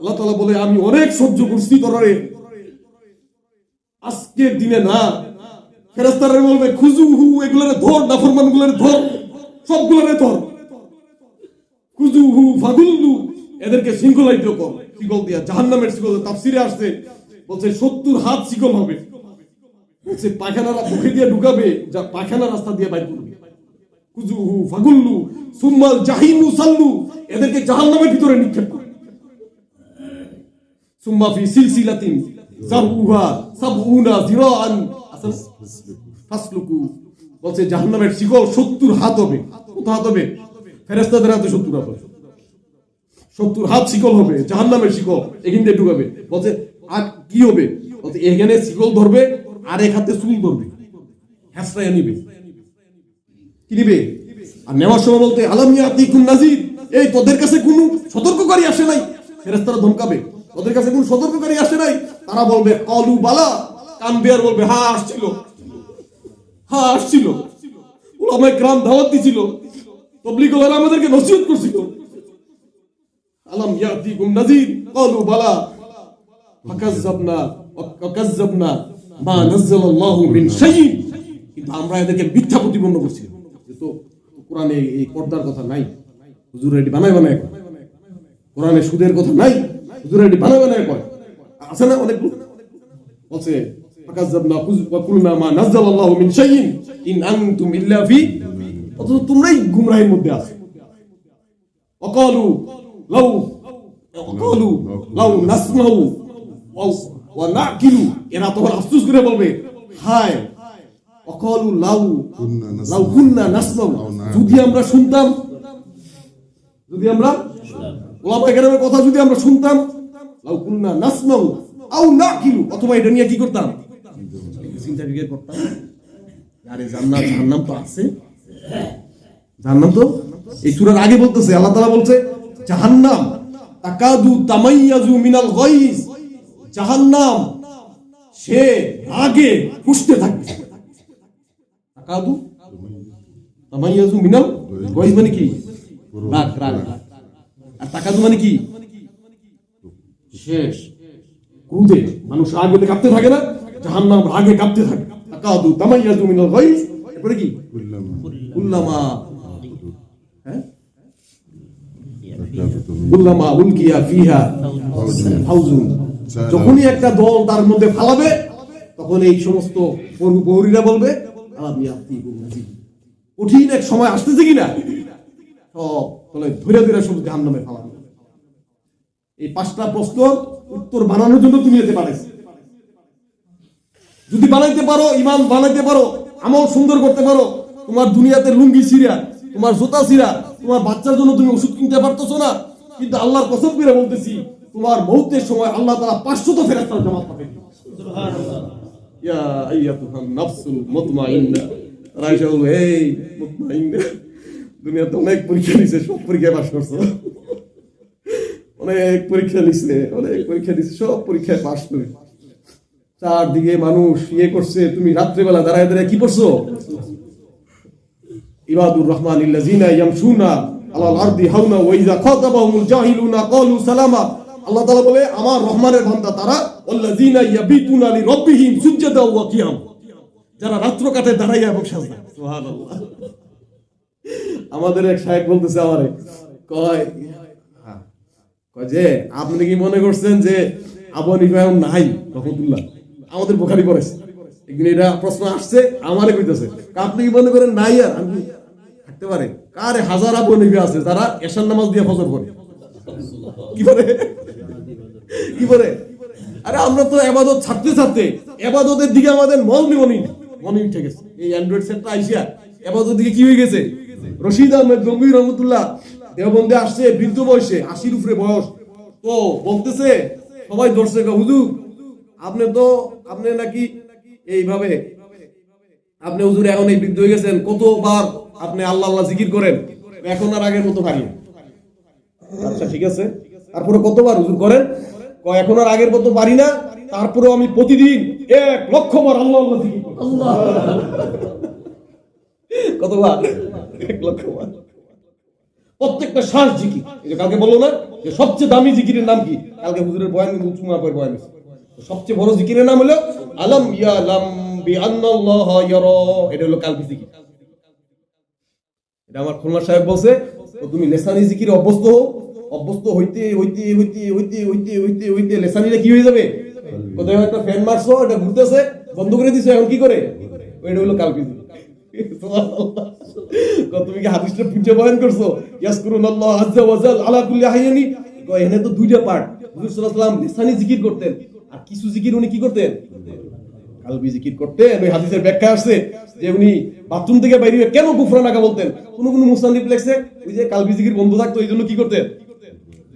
আল্লাহ তালা বলে, আমি অনেক সহ্য করছি তোরারে আজকের দিনে না। বলবে খুজু হু ধর নাফরমান ধর ধর। খুজু হু ফাগুল্লু। এদেরকে শৃঙ্খলায়িত কর। শিকল দিয়া শিকল তাফসিরে আসছে। বলছে, সত্তর হাত শিকল হবে। বলছে, পায়খানারা মুখে দিয়ে ঢুকাবে, যা পায়খানা রাস্তা দিয়ে বাইর করবে। ফাগুল্লু। সুম্মাল জাহিমু সাল্লু। এদেরকে জাহান্নামের ভিতরে নিক্ষেপ বলছে, জাহান্নামের শিকল 70 হাত হবে। হাত হবে? হাতে 70 হাত হবে। 70 হাত শিকল হবে, জাহান্নামের শিকল এখান ঢুকাবে। বলছে, আর কি হবে? বলছে, এখানে শিকল ধরবে আর এক হাতে চুল ধরবে। হ্যাসরাইয়া নিবে। কি নিবে? আর নেওয়ার সময় বলতে আলামিয়া আতিকুম নাজির? এই, তোদের কাছে কোনো সতর্ককারী আসে নাই। ফেরেশতারা ধমকাবে। তোদের কাছে কোনো সতর্ককারী আসে নাই? তারা বলবে, কলু বালা। কানবে আর বলবে হ্যাঁ আসছিল। হ্যাঁ আসছিল। ওলামায়ে গ্রাম দাওয়াত দিছিল। তবলিগ ওলারা আমাদেরকে নসিহত করছিল। আলাম ইয়াতিকুম নাজির, কলু বালা। ফাকাজ্জাবনা ওয়াকাজ্জাবনা মা নাযালাল্লাহু মিন শাইইন। কিন্তু আমরা এদেরকে মিথ্যা প্রতিপন্ন করছি। তো কোরআনে এই পর্দার কথা নাই। হুজুর এটি বানায় বানায়। কোরআনে সুদের কথা নাই। হুজুর এটি বানায় বানায় কয় আছে না অনেক বলছে ফাকাজ্জাবনা ওয়া কুলনা মা নাযালাল্লাহু লাউ অকালু লাউ নাসমাউ ওয়া নাকিলু। এরা তখন করে বলবে যদি আমরা শুনতাম যদি আমরা ওলামা কেরামের কথা যদি আমরা শুনতাম, লাউ কুন্না নাসমাউ আও নাকিলু অথবা এটা নিয়ে কি করতাম? চিন্তা ফিকির করতাম? আরে জান্নাত, জাহান্নাম তো আছে। জাহান্নাম তো? এই সূরার আগে বলতেছে, আল্লাহ তাআলা বলছে, জাহান্নাম তাকাদু তামাইয়াজু মিনাল গাইজ। জাহান্নাম সে আগে ফুসতে থাকবে। তাকাদু তামাইয়াজু মিনাল গাইজ মানে কি? রাগ রাগ। আর মানে কি? শেষ। ক্রুদে মানুষ কাঁপতে থাকে না কাঁপতে থাকে। এরপরে কি? হ্যাঁ? উলকিয়া ফিহা ফাউজুন। যখনই একটা দল তার মধ্যে ফালাবে তখন এই সমস্ত বলবে কঠিন এক সময় আসতেছে কিনা? সব ধরে সব জাহান্নামে ফালাবে এই পাঁচটা প্রশ্ন উত্তর বানানোর জন্য তুমি যদি বানাইতে পারো বানাইতে পারো, আমল সুন্দর করতে পারো, তোমার দুনিয়াতে লুঙ্গি সিরিয়া তোমার জুতা সিরা তোমার বাচ্চার জন্য তুমি ওষুধ কিনতে পারতেছো না, কিন্তু আল্লাহর কসম করে বলতেছি, তোমার মৌতের সময় আল্লাহ তারা পাঁচশত ফেরাস্তার জমা পাবে ইয়া নাফসুল মুতমাইন্না। এই মুতমাইন্না। দুনিয়াতে অনেক পরীক্ষা নিছে সব পরীক্ষায় পাশ করছ। অনেক পরীক্ষা নিছে অনেক পরীক্ষা নিছে সব পরীক্ষায় পাশ করে চারদিকে মানুষ ইয়ে করছে, তুমি রাত্রেবেলা দাঁড়ায় দাঁড়ায় কি করছ ইবাদুর রহমান ইল্লাযিনা ইয়ামশুনা আলাল আরদি হাওনা ওয়া ইযা খাতাবাহুমুল জাহিলুনা ক্বালু সালামা। আল্লাহ তাআলা বলে, আমার রহমানের বান্দা তারা, ওয়াল্লাযিনা ইয়াবিতুনা লিরাব্বিহিম সুজদা ওয়া কিয়াম। যারা রাত্র কাটে দাঁড়াইয়া এবং সাজদা। সুবহানাল্লাহ। আমাদের এক সাহেব বলতেছে আমারে কয় হ্যাঁ, কয় যে আপনি কি মনে করছেন যে আবু হানিফা নাই রহমতুল্লাহ? আমাদের বোখারি পড়েছে। একদিন এটা প্রশ্ন আসছে আমারে কইতেছে আপনি কি মনে করেন নাই আর? আমি থাকতে পারে? কারে হাজার আবু আছে যারা এশার নামাজ দিয়ে ফজর করে। কি করে কি করে আরে আমরা তো এবাদত ছাড়তে ছাড়তে এবাদতের দিকে আমাদের মন নিমনি মনে উঠে গেছে। এই অ্যান্ড্রয়েড সেটটা আইসিয়া এবাদতের দিকে কি হয়ে গেছে? রশিদ আহমেদ গম্ভীর রহমতুল্লাহ দেওবন্দে আসছে বৃদ্ধ বয়সে আশির উপরে বয়স। তো বলতেছে সবাই ধরছে হুজুর আপনি তো আপনি নাকি এইভাবে আপনি হুজুর এখন এই বৃদ্ধ হয়ে গেছেন কতবার আপনি আল্লাহ আল্লাহ জিকির করেন? এখন আর আগের মতো পারি আচ্ছা ঠিক আছে। তারপরে কতবার হুজুর করেন? এখন আর আগের মতো পারি না তারপরে আমি প্রতিদিন এক লক্ষ বার আল্লাহ আল্লাহ জিকির করি। কতবার? প্রত্যেকটা শ্বাস জিকির কালকে বলল না যে সবচেয়ে দামি জিকিরের নাম কি? কালকে হুজুরের বয়ান কিন্তু উঁচু মাপের বয়ান সবচেয়ে বড় জিকিরের নাম হলো, আলম বি আন্নাল্লাহ এটা হলো কালকে জিকির এটা আমার খুলনা সাহেব বলছে তুমি লেসানি জিকির অভ্যস্ত অভ্যস্ত হইতে হইতে হইতে হইতে হইতে হইতে হইতে লেসানিটা কি হয়ে যাবে? কোথায় একটা ফ্যান মারছো, এটা ঘুরতেছে, বন্ধ করে দিছো, এখন কি করে? ওইটা হলো কালকে তুমি কি হাদিসটা করছ? আল্লাহ আজ্জা ওয়াজাল আলা কুল্লি এখানে তো দুইটা পার্ট হুজুর সাল্লাল্লাহু আলাইহি জিকির করতেন। আর কিছু জিকির উনি কি করতেন? কালবি জিকির করতেন। ওই হাদিসের ব্যাখ্যা যে উনি বাথরুম থেকে বাইরে কেন গুফরানাকা বলতেন? কোন কোন মুসান্নিফ লেখছে, ওই যে কালবি জিকির বন্ধ থাকতো, এই জন্য কি করতেন?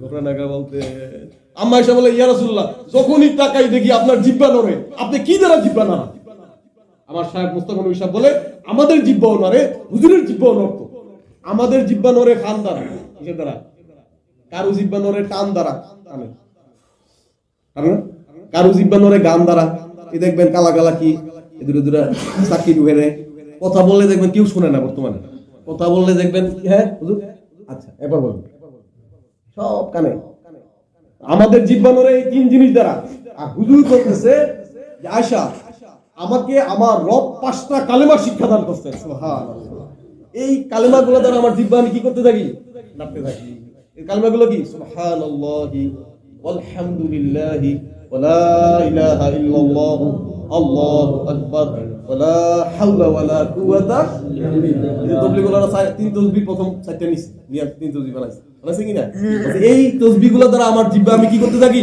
গুফরানাকা বলতেন। আম্মা এসে বলে, ইয়া রাসূলুল্লাহ, যখনই তাকাই দেখি আপনার জিব্বা নড়ে। আপনি কি দ্বারা জিব্বা নাড়া আমার সাহেব মুস্তাফা নবী সাহেব বলে, আমাদের জিব্বাও নড়ে, হুজুরের জিব্বাও নড়তো। আমাদের জিব্বা নড়ে খান দ্বারা, কিসের দ্বারা? কারু জিব্বা নড়ে টান দ্বারা টানে কারু জিব্বা নড়ে গান দ্বারা। এই দেখবেন কালা কালা কি এদুরে দূরে চাকরি ঢুকে কথা বললে দেখবেন কেউ শুনে না বর্তমানে। কথা বললে দেখবেন হ্যাঁ হুজুর? আচ্ছা এবার বলুন। সব কানে। আমাদের জিব্বানোরে এই তিন জিনিস দ্বারা। আর হুজুর করতেছে যে আয়সা আমাকে আমার রব পাঁচটা কালেমা শিক্ষা দান করছেন সুবহানাল্লাহ। এই কালেমা গুলো দ্বারা আমার জিব্বা আমি কি করতে থাকি? নাড়তে থাকি। এই কালেমা গুলো কি? সুবহানাল্লাহি তিন প্রথম তিন বানাইছে। এই দ্বারা আমার জিব্বা আমি কি করতে থাকি?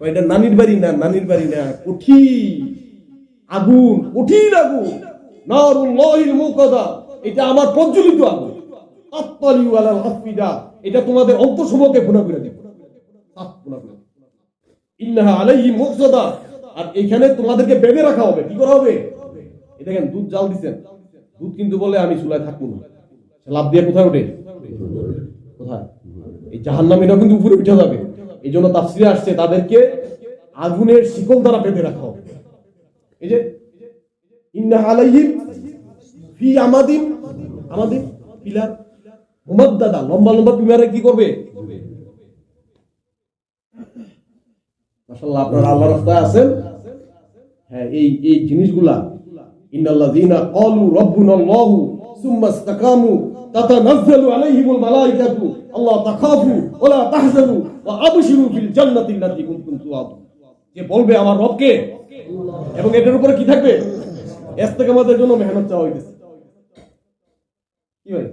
এটা নানির বাড়ি না, নানির বাড়ি না। কঠি আগুন কঠিন আগুন। নারুল্লাহিল মুকাদা এটা আমার প্রজ্বলিত আগুন। এটা তোমাদের অন্তঃসমকে ভুনা করে দেবে। সাফ ভুনা করে আলাইহি মুকসাদা আর এখানে তোমাদেরকে বেঁধে রাখা হবে। কি করা হবে? এই দেখেন, দুধ জাল দিছেন। দুধ কিন্তু বলে আমি চুলায় থাকব না। লাভ দিয়ে কোথায় ওঠে? কোথায়? এই জাহান্নাম এটাও কিন্তু উপরে উঠে যাবে। এই জন্য তাফসিরে আসছে, তাদেরকে আগুনের শিকল দ্বারা বেঁধে রাখা হবে। এই যে, ইন্না আলাইহিম ফি আমাদিন আমাদিন পিলার মুমাদ্দাদা, লম্বা লম্বা পিলারে কি করবে? মাশাআল্লাহ, আপনারা আল্লাহর রাস্তায় আছেন? হ্যাঁ এই এই জিনিসগুলা, ইন্নাল্লাযীনা ক্বালু রাব্বুনাল্লাহু সুম্মা ইসতাকামু তাতানাজ্জালু আলাইহিমুল মালাইকাতু আল্লাহ তাখাফু ওয়া লা তাহজানু ওয়া আবশিরু ফিল জান্নাতি আল্লাতী কুনতুম তুআদুন যে বলবে আমার রবকে এবং এটার উপরে কি থাকবে ইস্তেকামাতের জন্য মেহনত চাওয়া হইতেছে কি ভাই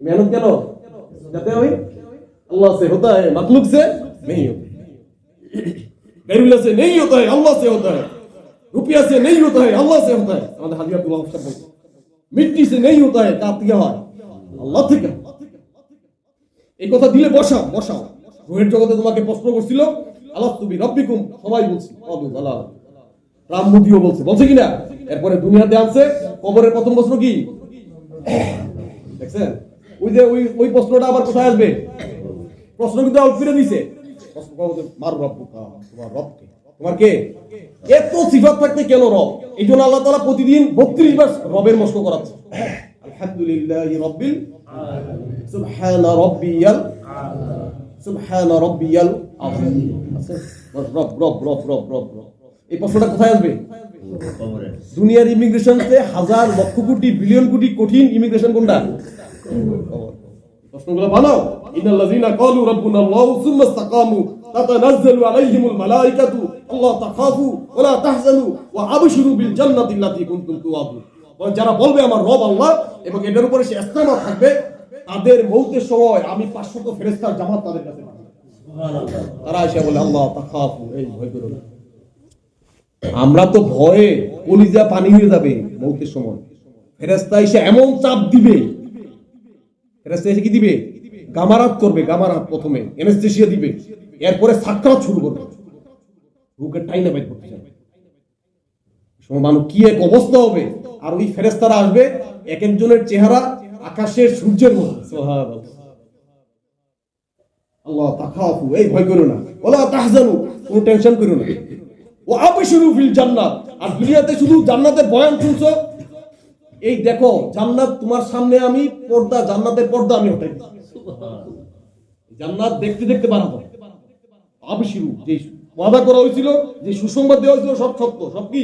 मेहनत কেন যাতে ওই अल्लाह से होता है मखलूक से नहीं होता गैरुल्लाह से नहीं होता है अल्लाह से होता है रुपया से नहीं होता है अल्लाह से होता है আমাদের হাজি আব্দুল্লাহ সাহেব বলছে মিট্টি से नहीं होता है কার থেকে হয় আল্লাহ থেকে। এই কথা দিলে বসাও বসাও। জগতে তোমাকে প্রশ্ন করছিল তুমি রব্বিকুম সবাই বলছি রাম বলছে বলছে কিনা এরপরে দুনিয়াতে আনছে, কবরের প্রথম প্রশ্ন কি? দেখছেন? ওই যে ওই ওই প্রশ্নটা আবার কোথায় আসবে? প্রশ্ন কিন্তু আউট ফিরে দিছে। মার রব্বুকা, তোমার রবকে। তোমার কে? এত সিফাত থাকতে কেন রব? এই জন্য আল্লাহ তালা প্রতিদিন বত্রিশ বার রবের মস্ক করাচ্ছে। আলহামদুলিল্লাহ রব্বিল সুবহানা রব্বিয়াল সুবহানা রব্বিয়াল আযীম? রব রব রব রব রব রব এই প্রশ্নটা কোথায় আসবে? দুনিয়ার ইমিগ্রেশনতে হাজার লক্ষ কোটি বিলিয়ন কোটি কঠিন ইমিগ্রেশন কোনটা? প্রশ্নগুলো বানাও ইন্নাল্লাযীনা ক্বালু রাব্বুনাল্লাহু সুম্মা ইসতাকামু তাতানাজ্জালু আলাইহিমুল মালাইকাতু আল্লাহ তাখাফু ওয়া লা তাহজানু ওয়া আবশিরু বিল জান্নাতি আল্লাতী কুনতুম তুআদুন যারা বলবে আমার রব আল্লাহ এবং এটার উপরে সে ইস্তেমা থাকবে, তাদের মৌতের সময় আমি 500 ফেরেস্তার জামাত তাদের কাছে তারা এসে বলে, আল্লাহ তাখাফু এই ভয় করো না। আমরা তো ভয়ে কলিজা পানি হয়ে যাবে মৌতের সময়। ফেরেস্তা এসে এমন চাপ দিবে। ফেরেস্তা এসে কি দিবে? গামারাত করবে, গামারাত প্রথমে এনেস্থেশিয়া দিবে। এরপরে সাক্ষাৎ শুরু করবে। বুকের টাইনা বাইর করতে যাবে। সময় মানুষ কি এক অবস্থা হবে? আর ওই ফেরেস্তারা আসবে এক একজনের চেহারা আকাশের সূর্যের মতো। আল্লাহ তাখাফু এই ভয় করো না। ওলা তাহজানু কোনো টেনশন করো না। ও আবশিরু ফিল জান্নাত। আর দুনিয়াতে শুধু জান্নাতের বয়ান শুনছো? এই দেখো জান্নাত তোমার সামনে আমি পর্দা জান্নাতের পর্দা আমি হটাই জান্নাত দেখতে দেখতে বানাবো। আবশিরু যে ওয়াদা করা হয়েছিল যে সুসংবাদ দেওয়া হয়েছিল সব সত্য। সব কি?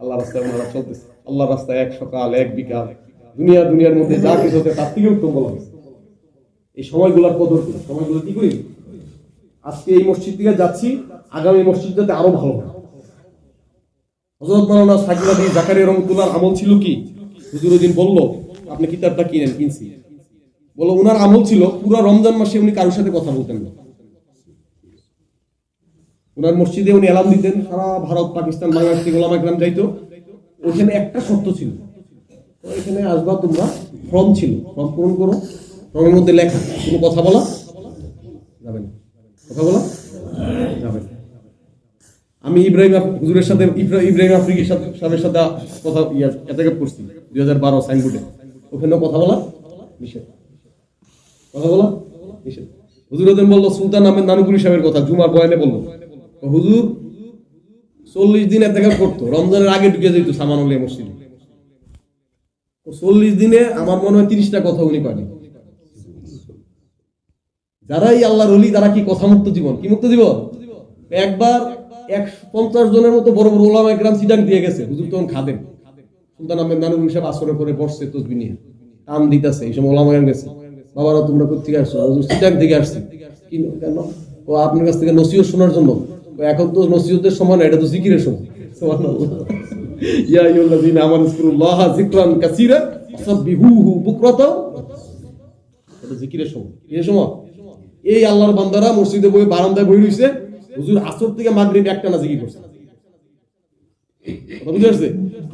আল্লাহ রাস্তায় ওনারা চলতেছে। আল্লাহ রাস্তায় এক সকাল, এক বিকাল। দুনিয়া, দুনিয়ার মধ্যে যা কিছু হচ্ছে তার থেকেও উত্তম বলা হয়েছে। এই সময়গুলোর কদর করি সময়গুলো কি করি? আজকে এই মসজিদ থেকে যাচ্ছি, আগামী মসজিদ যাতে আরও ভালো হয়। হজরত মাওলানা সাকিব আলী জাকারিয়া রহমতুল্লাহর আমল ছিল কি? হুজুর ওদিন বলল, আপনি কিতাবটা কিনেন, কিনছি। বলো উনার আমল ছিল, পুরো রমজান মাসে উনি কারোর সাথে কথা বলতেন না। উনার মসজিদে উনি এলাম দিতেন, সারা ভারত, পাকিস্তান, বাংলাদেশ থেকে ওলামা গ্রাম যাইতো। ওখানে একটা শর্ত ছিল। এখানে আসবা তোমরা ফর্ম ছিল। ফর্ম পূরণ করো। ফর্মের মধ্যে লেখা। কোনো কথা বলা? যাবে না। কথা বলা? যাবে আমি ইব্রাহিম হুজুরের সাথে ইব্রাহিম আফ্রিকির সাথে সাহেবের সাথে কথা ইয়া এটাকে পড়ছি। দুই হাজার বারো সাইনবোর্ডে। ওখানেও কথা বলা? নিষেধ। কথা বলা? নিষেধ। হুজুর বলল, সুলতান আহমেদ নানুপুরি সাহেবের কথা। জুমার বয়ানে বলল। হুজুর চল্লিশ দিন এতেকাল করতো। রমজানের আগে ঢুকে যেত সামানুল্লাহ মসজিদে। তো চল্লিশ দিনে আমার মনে হয় তিরিশটা কথা উনি কয়নি। যারাই আল্লাহর অলি তারা কি কথা মুক্ত জীবন? কি মুক্ত জীবন? একবার এক পঞ্চাশ জনের মতো বড় বড় ওলামা গ্রাম সিটাং দিয়ে গেছে। হুজুর তখন খাদেন সুলতান আহমেদ নানুর সাহেব আসরের পরে বসছে তসবি নিয়ে। টান দিতেছে, এই সময় ওলামা গেছে। বাবারা, তোমরা কোথেকে আসছো? হুজুর সিটাং থেকে আসছি। কি কেন? ও আপনার কাছ থেকে নসিহত শোনার জন্য। এখন তো নসিহতের সময় এটা তো জিকিরের সুবহানাল্লাহ। ইয়া যিকরান কাসীরা বুকরাতাও এটা জিকিরের এই সময় এই আল্লাহর বান্দারা মসজিদে বই বারান্দায় বই রইছে। হুজুর আসর থেকে মাগরিব একটা না জিকির করছে বুঝতে পারছে?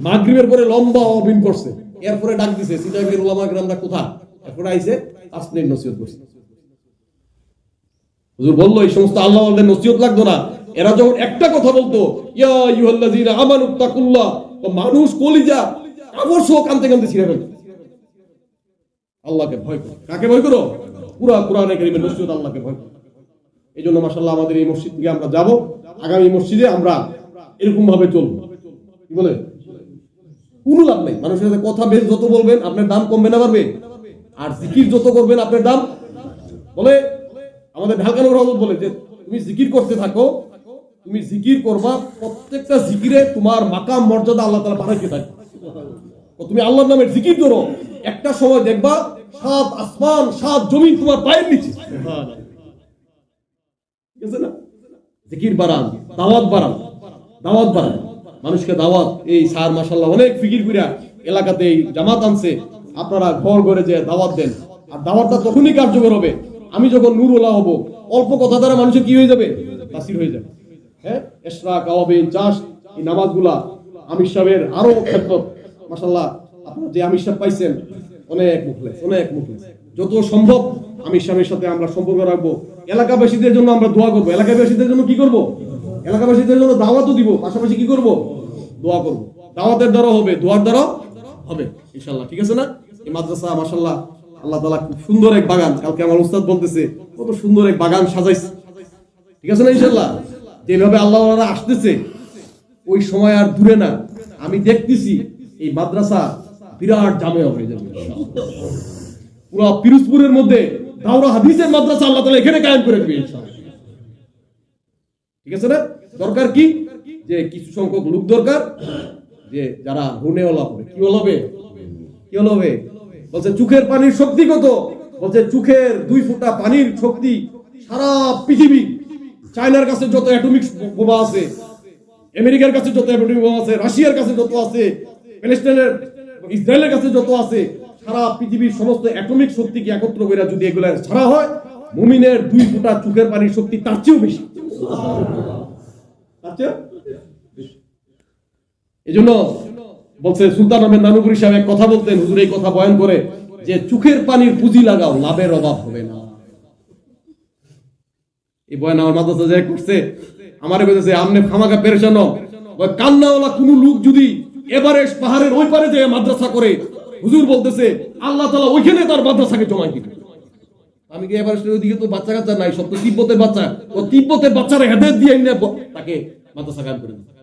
মাগরিবের পরে লম্বা অবিন করছে। এরপরে ডাক দিছে ওলামা গ্রামরা এরপরে আইছে মিনিট নসিহত করছে। হুজুর বলল, এই সমস্ত আল্লাহ নসিহত লাগতো না। এরা যখন একটা কথা বলতো মানুষ কলিজা কাপড় সহ কানতে কানতে ছিঁড়ে আল্লাহকে ভয় করো। কাকে ভয় করো? পুরা কোরআনে আল্লাহকে ভয় করো। এই জন্য মাসাল্লাহ আমাদের এই মসজিদ থেকে আমরা যাব। আগামী মসজিদে আমরা এরকম ভাবে চলবো। কি বলে? কোনো লাভ নেই। মানুষের সাথে কথা বেশ যত বলবেন, আপনার দাম কমবে না পারবে আর জিকির যত করবেন, আপনার দাম বলে, আমাদের ঢালকানোর হজরত বলে যে, তুমি জিকির করতে থাকো তুমি জিকির করবা, প্রত্যেকটা জিকিরে তোমার মাকাম, মর্যাদা আল্লাহ তালা বাড়াইতে থাকে। তুমি আল্লাহর নামের জিকির করো, একটা সময় দেখবা সাত আসমান, সাত জমিন তোমার পায়ের নিচে। জিকির বাড়ান, দাওয়াত বাড়ান দাওয়াত বাড়ান। মানুষকে দাওয়াত, এই সার মাসাল্লাহ অনেক ফিকির করিয়া এলাকাতে এই জামাত আনছে। আপনারা ঘর ঘরে যে দাওয়াত দেন। আর দাওয়াতটা তখনই কার্যকর হবে। আমি যখন নূরওয়ালা হব, অল্প কথা দ্বারা মানুষের কি হয়ে যাবে? তাসির হয়ে যাবে। হ্যাঁ? এলাকাবাসীদের জন্য আমরা দোয়া করব। এলাকাবাসীদের জন্য কি করব? এলাকাবাসীদের জন্য দাওয়াতও দিব, পাশাপাশি কি করব? দোয়া করব। দাওয়াতের দ্বারা হবে, দোয়ার দ্বারা হবে ইনশাল্লাহ ঠিক আছে না? এই মাদ্রাসা মাসাল্লাহ আল্লাহ তালা খুব সুন্দর এক বাগান। কালকে আমার উস্তাদ বলতেছে, কত সুন্দর এক বাগান সাজাইছে। ঠিক আছে না ইনশাল্লাহ যেভাবে আল্লাহ আসতেছে, ওই সময় আর দূরে না। আমি দেখতেছি এই মাদ্রাসা বিরাট জামে হয়ে যাবে পুরো পিরোজপুরের মধ্যে দাওরা হাদিসের মাদ্রাসা আল্লাহ তাআলা এখানে কায়েম করে দেবে ঠিক আছে না? দরকার কি? যে কিছু সংখ্যক লোক দরকার, যে যারা হুনেওয়ালা হবে। কি হবে কি হবে বলছে, চোখের পানির শক্তি কত? বলছে, চোখের দুই ফুটা পানির শক্তি সারা পৃথিবী চায়নার কাছে যত অ্যাটমিক বোমা আছে, আমেরিকার কাছে যত অ্যাটমিক বোমা আছে, রাশিয়ার কাছে যত আছে, প্যালেস্টাইনের ইসরায়েলের কাছে যত আছে, সারা পৃথিবীর সমস্ত অ্যাটমিক শক্তিকে একত্র করে যদি এগুলা ছাড়া হয়, মুমিনের দুই ফুটা চোখের পানির শক্তি তার চেয়েও বেশি। এই জন্য বলছে সুলতান আহমেদ নানুপুরি সাহেব কথা বলতেন, হুজুর এই কথা বয়ান করে যে, চোখের পানির পুঁজি লাগাও, লাভের অভাব হবে না। এই বয়ান আমার করছে, আমার আমনে কান্নাওয়ালা কোনো লোক যদি এভারেস্ট পাহাড়ের ওই পারে যে মাদ্রাসা করে, হুজুর বলতেছে, আল্লাহ তালা ওইখানে তার মাদ্রাসাকে জমা দিবে। আমি কি এভারেস্টের ওইদিকে তো বাচ্চা কাচ্চা নাই, সব তো তিব্বতের বাচ্চা। ও তিব্বতের বাচ্চারা হেদের দিয়ে তাকে মাদ্রাসা গান করে দিবে